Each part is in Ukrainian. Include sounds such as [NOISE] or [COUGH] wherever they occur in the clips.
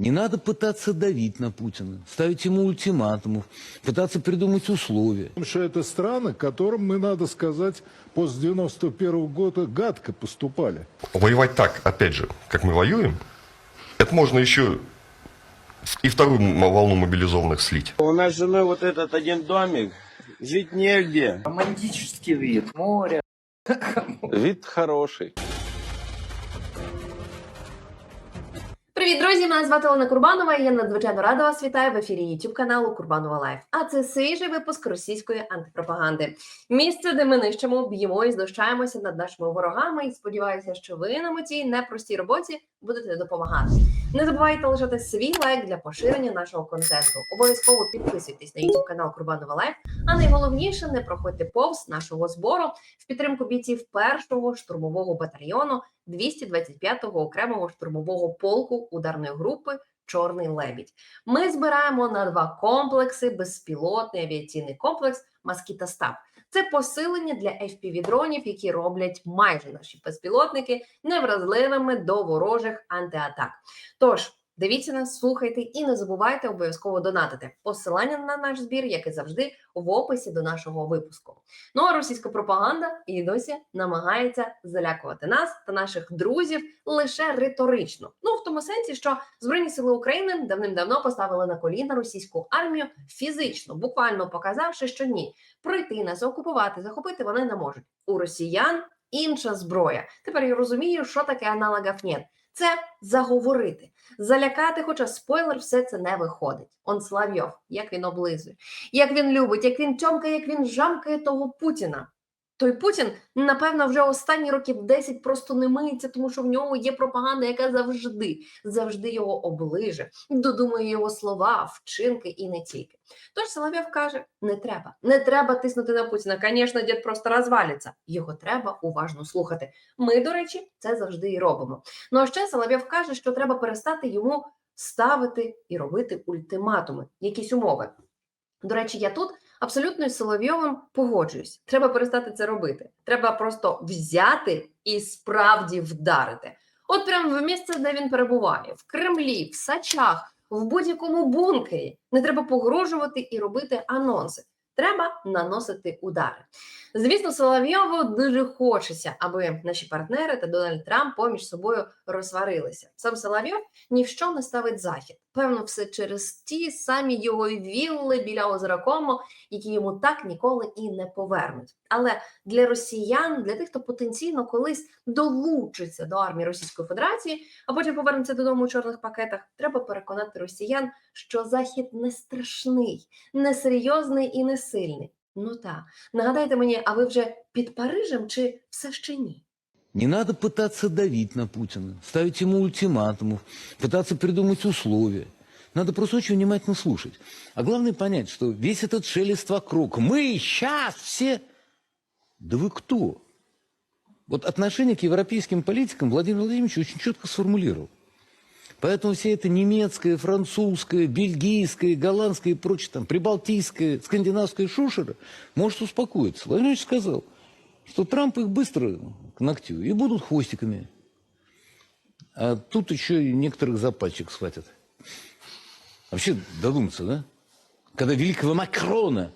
Не надо пытаться давить на Путина, ставить ему ультиматумов, пытаться придумать условия. Что это страны, которым мы, надо сказать, после 91 года гадко поступали. Воевать так, опять же, как мы воюем, это можно еще и вторую волну мобилизованных слить. У нас с женой вот этот один домик, жить негде. Романтический вид, море. Вид хороший. Привіт, друзі! Мене звати Олена Курбанова. і Я надзвичайно рада вас вітаю в ефірі YouTube каналу Курбанова Лайф. А це свіжий випуск російської антипропаганди. Місце, де ми нищимо, б'ємо і знущаємося над нашими ворогами. І сподіваюся, що ви нам у цій непростій роботі будете допомагати. Не забувайте лишати свій лайк для поширення нашого контенту. Обов'язково підписуйтесь на YouTube канал Курбанова Лайф. А найголовніше не проходьте повз нашого збору в підтримку бійців першого штурмового батальйону 225-го окремого штурмового полку ударної групи Чорний лебідь. Ми збираємо на два комплекси: безпілотний авіаційний комплекс Маскіта Стаб. Це посилення для fpv дронів, які роблять майже наші безпілотники невразливими до ворожих антиатак. Тож. Дивіться нас, слухайте і не забувайте обов'язково донатити. Посилання на наш збір, як і завжди, в описі до нашого випуску. Ну а російська пропаганда і досі намагається залякувати нас та наших друзів лише риторично. Ну в тому сенсі, що Збройні сили України давним-давно поставили на коліна російську армію фізично, буквально показавши, що ні, пройти нас, окупувати, захопити вони не можуть. У росіян інша зброя. Тепер я розумію, що таке аналогів нет. Це заговорити, залякати, хоча спойлер, все це не виходить. Он Славйов, як він облизує, як він любить, як він тьомкає, як він жамкає того Путіна. Той Путін, напевно, вже останні років 10 просто не миється, тому що в нього є пропаганда, яка завжди, завжди його оближе, додумує його слова, вчинки і не тільки. Тож Соловйов каже: не треба, не треба тиснути на Путіна. Звісно, дід просто розвалиться. Його треба уважно слухати. Ми, до речі, це завжди і робимо. Ну а ще Соловйов каже, що треба перестати йому ставити і робити ультиматуми, якісь умови. До речі, я тут абсолютно із Соловйовим погоджуюсь. Треба перестати це робити. Треба просто взяти і справді вдарити. От прямо в місце, де він перебуває, в Кремлі, в Сачах, в будь-якому бункері. Не треба погрожувати і робити анонси. Треба наносити удари. Звісно, Соловйову дуже хочеться, аби наші партнери та Дональд Трамп поміж собою розсварилися. Сам Соловйов ні в що не ставить захід. Певно, все через ті самі його вілли біля озера Комо, які йому так ніколи і не повернуть. Але для росіян, для тих, хто потенційно колись долучиться до армії Російської Федерації, а потім повернеться додому у чорних пакетах, треба переконати росіян, що захід не страшний, не серйозний і не сильний. Ну так, нагадайте мені, а ви вже під Парижем чи все ще ні? Не надо пытаться давить на Путина, ставить ему ультиматумов, пытаться придумать условия. Надо просто очень внимательно слушать. А главное понять, что весь этот шелест вокруг, мы сейчас все... Да вы кто? Вот отношение к европейским политикам Владимир Владимирович очень четко сформулировал. Поэтому вся эта немецкая, французская, бельгийская, голландская и прочее, там, прибалтийская, скандинавская шушера может успокоиться. Владимир Владимирович сказал, что Трамп их быстро к ногтю и будут хвостиками. А тут еще и некоторых за схватят. Вообще додуматься, да? Когда великого Макрона,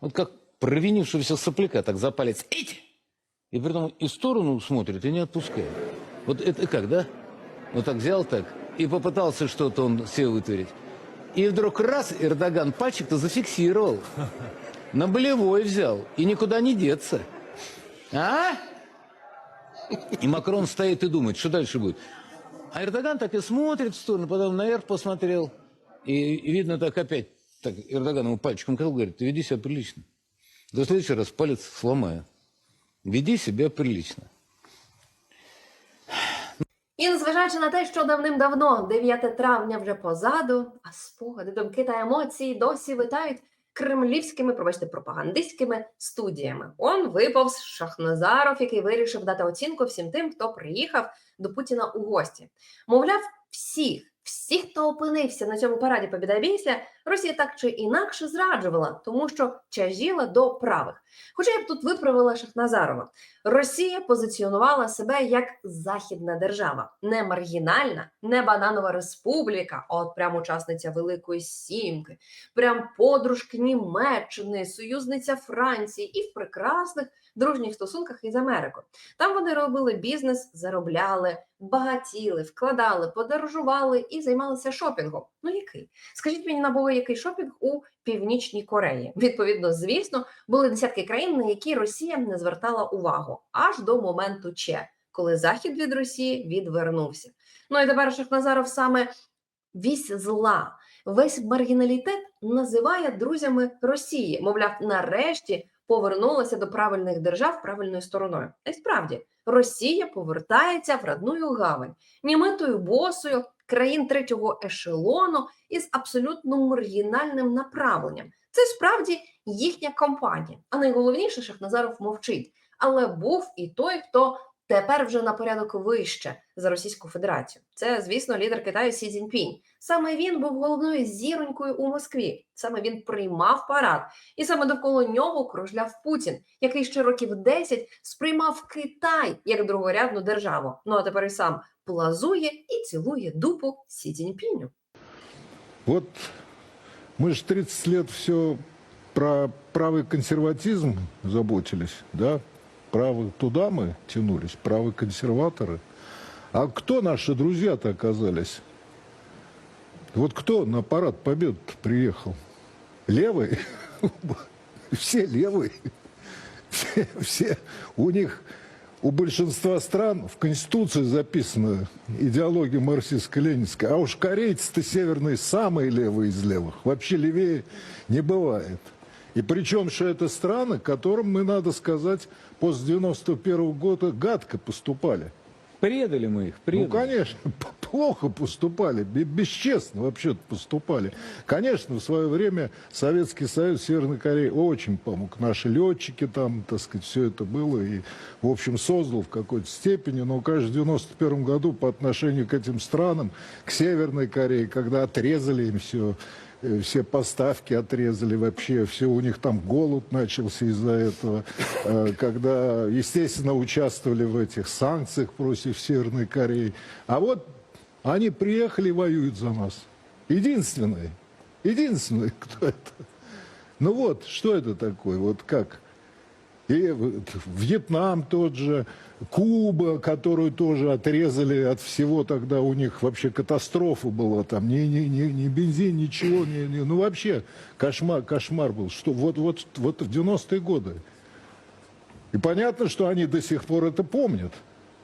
вот как провинившегося сопляка, так за палец, эти, и при этом и в сторону смотрит, и не отпускает. Вот это как, да? Вот так взял так и попытался что-то он себе вытворить. И вдруг раз, Эрдоган пальчик-то зафиксировал. На болевой взял. И никуда не деться. А? И Макрон стоит и думает, что дальше будет. А Эрдоган так и смотрит в сторону, потом наверх посмотрел. И, и видно так опять, так Эрдоган ему пальчиком сказал, говорит, ты веди себя прилично. До следующий раз палец сломаю. Веди себя прилично. І незважаючи на те, що давним-давно, 9 травня вже позаду, а спогади, думки та емоції досі витають кремлівськими, пробачте, пропагандистськими студіями. Он виповз Шахназаров, який вирішив дати оцінку всім тим, хто приїхав до Путіна у гості. Мовляв, всіх Всі, хто опинився на цьому параді побідобєсія, Росія так чи інакше зраджувала, тому що чажіла до правих. Хоча я б тут виправила Шахназарова. Росія позиціонувала себе як західна держава, не маргінальна, не бананова республіка, от прям учасниця Великої Сімки, прям подружки Німеччини, союзниця Франції і в прекрасних дружніх стосунках із Америкою. Там вони робили бізнес, заробляли, багатіли, вкладали, подорожували і займалися шопінгом. Ну який? Скажіть мені на який шопінг у Північній Кореї? Відповідно, звісно, були десятки країн, на які Росія не звертала увагу аж до моменту Че, коли Захід від Росії відвернувся. Ну і тепер Шахназаров саме вісь зла, весь маргіналітет називає друзями Росії. Мовляв, нарешті повернулася до правильних держав правильною стороною. І справді, Росія повертається в родную гавань, німитою босою країн третього ешелону із абсолютно маргінальним направленням. Це справді їхня компанія. А найголовніше Шахназаров мовчить. Але був і той, хто тепер вже на порядок вище за Російську Федерацію. Це, звісно, лідер Китаю Сі Цзіньпінь. Саме він був головною зіронькою у Москві. Саме він приймав парад, і саме довкола нього кружляв Путін, який ще років 10 сприймав Китай як другорядну державу. Ну а тепер і сам плазує і цілує дупу Сі Цзіньпіню. Вот мы же 30 лет все про правый консерватизм заботились, да? Правый туда мы тянулись, правые консерваторы. А кто наши друзья-то оказались? Вот кто на парад побед приехал? Левые? [LAUGHS] Все левые. Все, все. У них, у большинства стран в Конституции записана идеология марксистско-ленинская. А уж корейцы-то северные самые левые из левых. Вообще левее не бывает. И причем, что это страны, которым мы, надо сказать, после 91 года гадко поступали. Предали мы их, предали. Ну, конечно, плохо поступали, бе- бесчестно вообще поступали. Конечно, в свое время Советский Союз Северной Кореи очень помог. Наши летчики там, так сказать, все это было и, в общем, создал в какой-то степени. Но, конечно, в 91 году по отношению к этим странам, к Северной Корее, когда отрезали им все, э, все поставки отрезали вообще, все у них там голод начался из-за этого, Э, когда, естественно, участвовали в этих санкциях против Северной Кореи. А вот они приехали и воюют за нас. Единственные, единственные, [LAUGHS] кто это. Ну вот, что это такое, вот как? И Вьетнам тот же, Куба, которую тоже отрезали от всего, тогда у них вообще катастрофа была, там ни, ни, ни, ни бензин, ничего, ни, ни- ну вообще кошмар, кошмар был. Что, вот, вот, вот в 90-е годы. И понятно, что они до сих пор это помнят,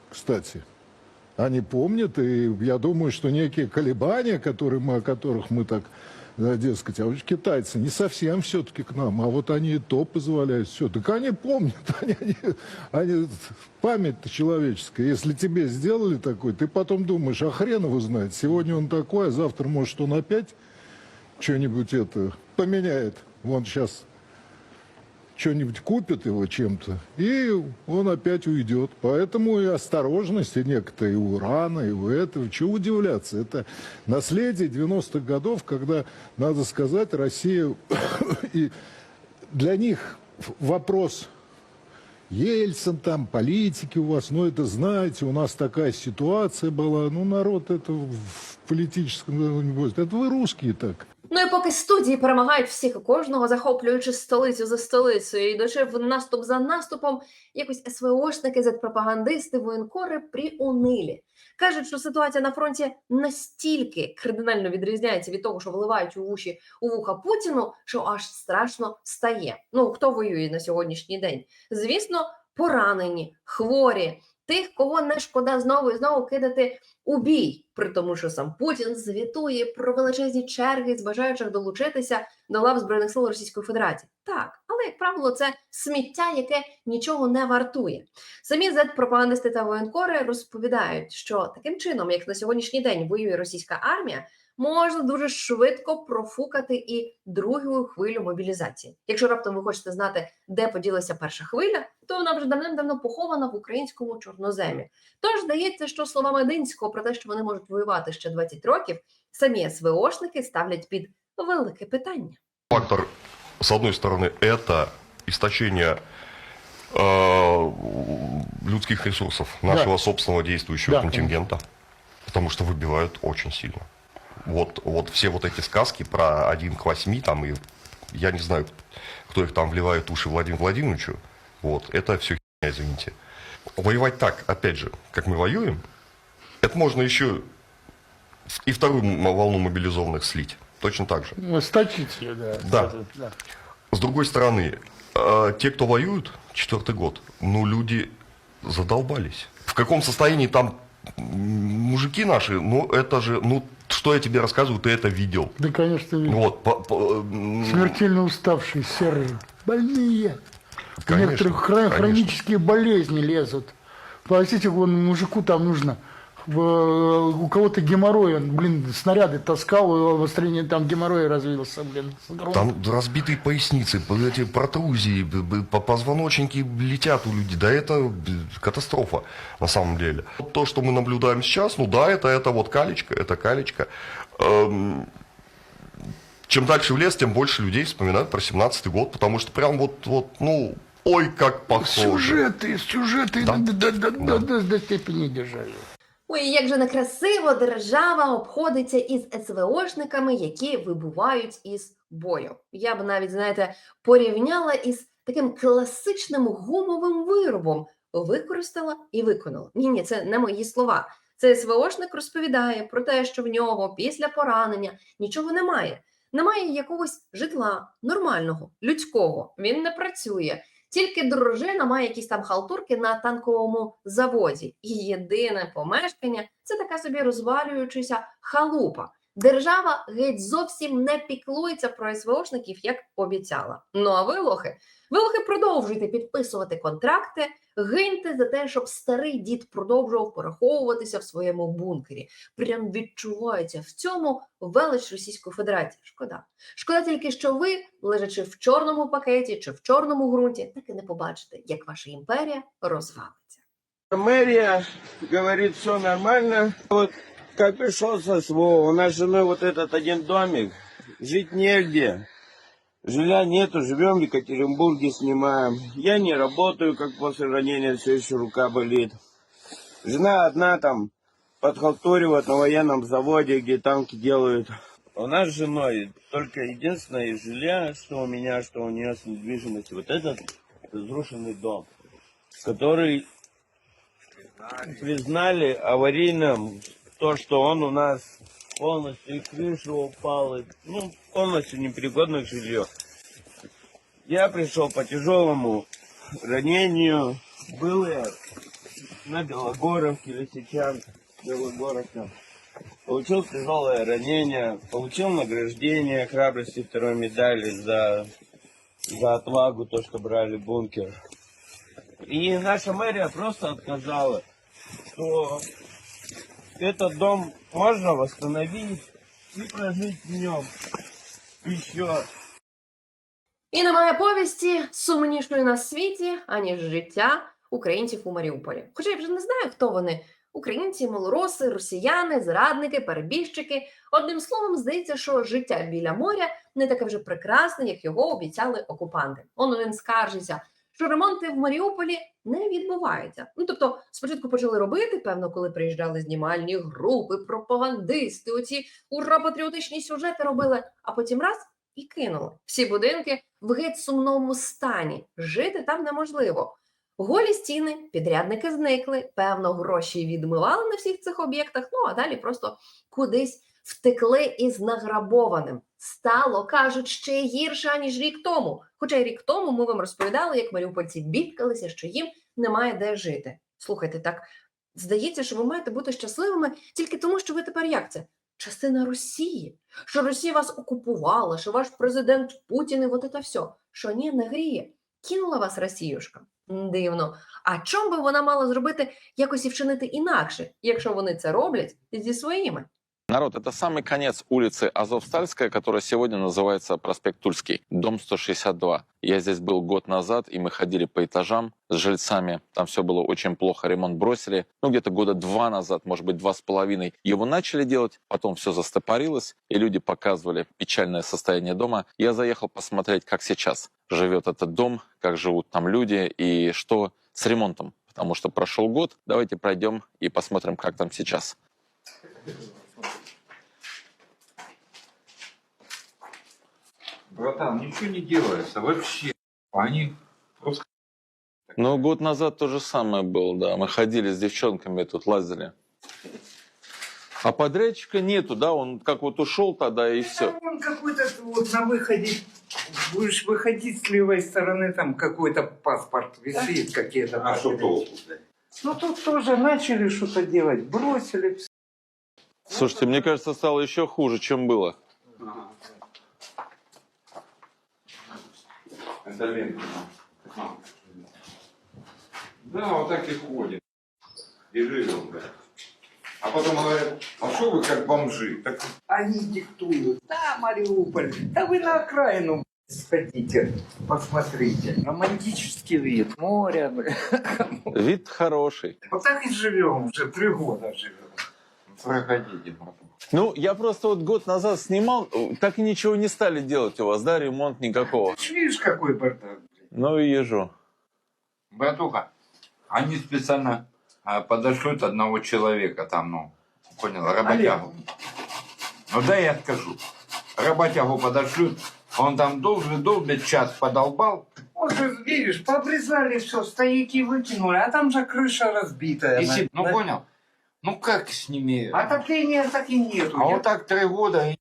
кстати. Они помнят, и я думаю, что некие колебания, которые мы, о которых мы так, да, дескать, а вот китайцы не совсем все-таки к нам, а вот они и то позволяют, все. Так они помнят, [LAUGHS] они, они, они- память-то человеческая. Если тебе сделали такой, ты потом думаешь, а хрен его знает, сегодня он такой, а завтра, может, он опять что-нибудь это поменяет. Вон сейчас что-нибудь купит его чем-то, и он опять уйдет. Поэтому и осторожности некоторые и у Урана, и у этого. Чего удивляться? Это наследие 90-х годов, когда, надо сказать, Россия... [COUGHS] и для них вопрос Ельцин там, политики у вас, ну это знаете, у нас такая ситуация была. Ну народ это в политическом, ну. Это вы русские так. Ну і поки студії перемагають всіх і кожного, захоплюючи столицю за столицею, йдучи в наступ за наступом, якось СВОшники, зетпропагандисти, воєнкори приунилі. Кажуть, що ситуація на фронті настільки кардинально відрізняється від того, що вливають у вуші у вуха Путіну, що аж страшно стає. Ну хто воює на сьогоднішній день? Звісно, поранені, хворі, тих, кого не шкода знову і знову кидати у бій, при тому, що сам Путін звітує про величезні черги з бажаючих долучитися до лав збройних сил Російської Федерації. Так, але як правило, це сміття, яке нічого не вартує. Самі зет-пропагандисти та воєнкори розповідають, що таким чином, як на сьогоднішній день воює російська армія, можна дуже швидко профукати і другу хвилю мобілізації. Якщо раптом ви хочете знати, де поділася перша хвиля, то вона вже давним-давно похована в українському чорноземі. Тож здається, що слова Мединського про те, що вони можуть воювати ще 20 років, самі СВОшники ставлять під велике питання. Фактор, с одной стороны, это истощение э, людских ресурсов нашего собственного действующего Да, контингента, потому что выбивают очень сильно. Вот, вот все вот эти сказки про 1 к 8, там, и я не знаю, кто их там вливает в уши Владимиру Владимировичу, вот, это все херня, извините. Воевать так, опять же, как мы воюем, это можно еще и вторую волну мобилизованных слить. Точно так же. Ну, Сточить ее, да. Да. да. С другой стороны, э, те, кто воюют, четвертый год, ну, люди задолбались. В каком состоянии там мужики наши, ну, это же, ну, что я тебе рассказываю, ты это видел. Да, конечно, видно. Вот, по- по- Смертельно уставшие, серые, больные. Конечно, некоторых хро- конечно. хронические болезни лезут. Простите, вон мужику там нужно, в- у кого-то геморрой, он, блин, снаряды таскал, в там геморрой развился, блин. там разбитые поясницы, эти протрузии, по- позвоночники летят у людей. Да это катастрофа на самом деле. То, что мы наблюдаем сейчас, ну да, это, это вот калечка, это калечка. Эм, чем дальше в лес, тем больше людей вспоминают про 17-й год, потому что прям вот, вот, ну, ой, как похоже. Сюжеты, сюжеты Да. до, до, до, Да. до, до степени держали. Ой, як же некрасиво держава обходиться із СВОшниками, які вибувають із бою. Я б навіть, знаєте, порівняла із таким класичним гумовим виробом. Використала і виконала. Ні, ні, це не мої слова. Це СВОшник розповідає про те, що в нього після поранення нічого немає. Немає якогось житла нормального, людського. Він не працює. Тільки дружина має якісь там халтурки на танковому заводі. І єдине помешкання це така собі розвалюючася халупа. Держава геть зовсім не піклується про СВОшників, як обіцяла. Ну а ви, лохи, ви продовжуйте підписувати контракти, гиньте за те, щоб старий дід продовжував пораховуватися в своєму бункері. Прям відчувається в цьому велич Російської Федерації. Шкода. Шкода тільки, що ви, лежачи в чорному пакеті чи в чорному ґрунті, так і не побачите, як ваша імперія розвалиться. Мэрия говорит, все нормально. Вот как пришел со СВО, у нас с женой вот этот один домик, жить негде. Жилья нету, живем в Екатеринбурге, снимаем. Я не работаю, как после ранения, все еще рука болит. Жена одна там подхалтуривает на военном заводе, где танки делают. У нас с женой только единственное из жилья, что у меня, что у нее с недвижимостью, вот этот разрушенный дом, который признали аварийным то, что он у нас полностью и крыша упала, ну, полностью непригодно к жилью. Я пришел по тяжелому ранению, был я на Белогоровке, Лисичан, Белогоровка. Получил тяжелое ранение, получил награждение храбрости второй медали за, за отвагу, то, что брали бункер. И наша мэрия просто отказала, что этот дом можно восстановить и прожить в нем еще. І немає повісті сумнішої на світі, аніж життя українців у Маріуполі. Хоча я вже не знаю, хто вони: українці, малороси, росіяни, зрадники, перебіжчики. Одним словом, здається, що життя біля моря не таке вже прекрасне, як його обіцяли окупанти. Он він скаржиться, що ремонти в Маріуполі не відбуваються. Ну тобто, спочатку почали робити, певно, коли приїжджали знімальні групи, пропагандисти, оці ура патріотичні сюжети робили, а потім раз і кинули. Всі будинки в геть сумному стані. Жити там неможливо. Голі стіни, підрядники зникли, певно, гроші відмивали на всіх цих об'єктах. Ну а далі просто кудись втекли із награбованим. Стало, кажуть, ще гірше, ніж рік тому. Хоча й рік тому ми вам розповідали, як маріупольці бідкалися, що їм немає де жити. Слухайте, так здається, що ви маєте бути щасливими тільки тому, що ви тепер як це? Частина Росії, що Росія вас окупувала, що ваш президент Путін і от це все. Що ні, не гріє. Кинула вас Росіюшка. Дивно. А чом би вона мала зробити якось і вчинити інакше, якщо вони це роблять зі своїми? Народ, это самый конец улицы Азовстальская, которая сегодня называется проспект Тульский, дом 162. Я здесь был год назад, и мы ходили по этажам с жильцами. Там все было очень плохо, ремонт бросили. Ну, где-то года два назад, может быть, два с половиной. Его начали делать, потом все застопорилось, и люди показывали печальное состояние дома. Я заехал посмотреть, как сейчас живет этот дом, как живут там люди, и что с ремонтом. Потому что прошел год, давайте пройдем и посмотрим, как там сейчас. Братан, ничего не делается вообще. Они просто... Ну, год назад то же самое было, да. Мы ходили с девчонками тут, лазили. А подрядчика нету, да? Он как вот ушел тогда и все. Он какой-то вот на выходе, будешь выходить с левой стороны, там какой-то паспорт висит, какие-то. А что толку? Ну тут тоже начали что-то делать, бросили. Слушайте, мне кажется, стало еще хуже, чем было. Это лента. Да, вот так и ходит. И живем, блядь. А потом говорят, а что вы как бомжи? Так Они диктуют. Да, Мариуполь, да вы на окраину сходите, посмотрите. Романтический вид, море. бля. Вид хороший. Вот так и живем, уже три года живем. проходите, братан. Ну, я просто вот год назад снимал, так и ничего не стали делать у вас, да, ремонт никакого. Ты видишь, какой бардак. Ну и езжу. Братуха, они специально а, подошлют одного человека там, ну, понял, работягу. Ну дай я скажу. Работягу подошлют, он там долго долго час подолбал, Вот же, видишь, пообрезали все, стояки выкинули, а там же крыша разбитая. и на- си- ну на- понял? Ну как с ними? Отопления так и нету. А Я вот так три года, и-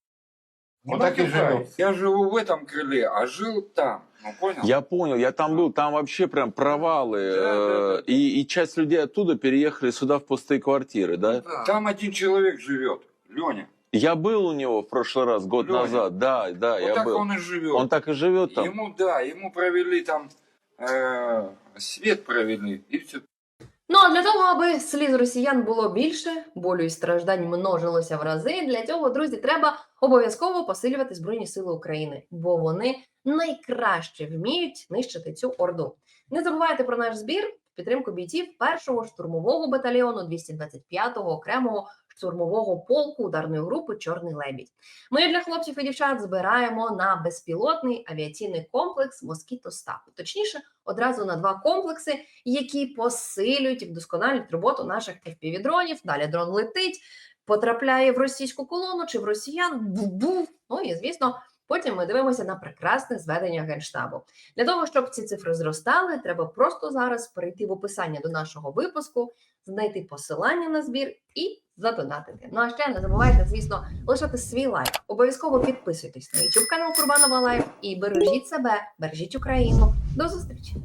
не вот так и живем. Я живу в этом крыле, а жил там, ну понял? Я понял, я там был, там вообще прям провалы. Да, да, э, да. И, и часть людей оттуда переехали сюда в пустые квартиры, да? Да. Там один человек живет, Леня. Я был у него в прошлый раз, год Лёня. назад, да, да, вот я так был. он и живет. Он так и живет там. Ему, да, ему провели там э, свет провели, и все. Ну а для того, аби сліз росіян було більше, болю і страждань множилося в рази. Для цього, друзі, треба обов'язково посилювати Збройні Сили України, бо вони найкраще вміють нищити цю орду. Не забувайте про наш збір підтримку бійців першого штурмового батальйону 225-го окремого штурмового полку ударної групи Чорний лебідь. Ми для хлопців і дівчат збираємо на безпілотний авіаційний комплекс Москіто Стап. Точніше, одразу на два комплекси, які посилюють і вдосконалюють роботу наших FPV-дронів. Далі дрон летить, потрапляє в російську колону чи в росіян, був. Ну і звісно, потім ми дивимося на прекрасне зведення генштабу. Для того, щоб ці цифри зростали, треба просто зараз перейти в описання до нашого випуску, знайти посилання на збір і задонатити. Ну а ще не забувайте, звісно, лишати свій лайк. Обов'язково підписуйтесь на YouTube канал Курбанова Лайф і бережіть себе, бережіть Україну. До зустрічі!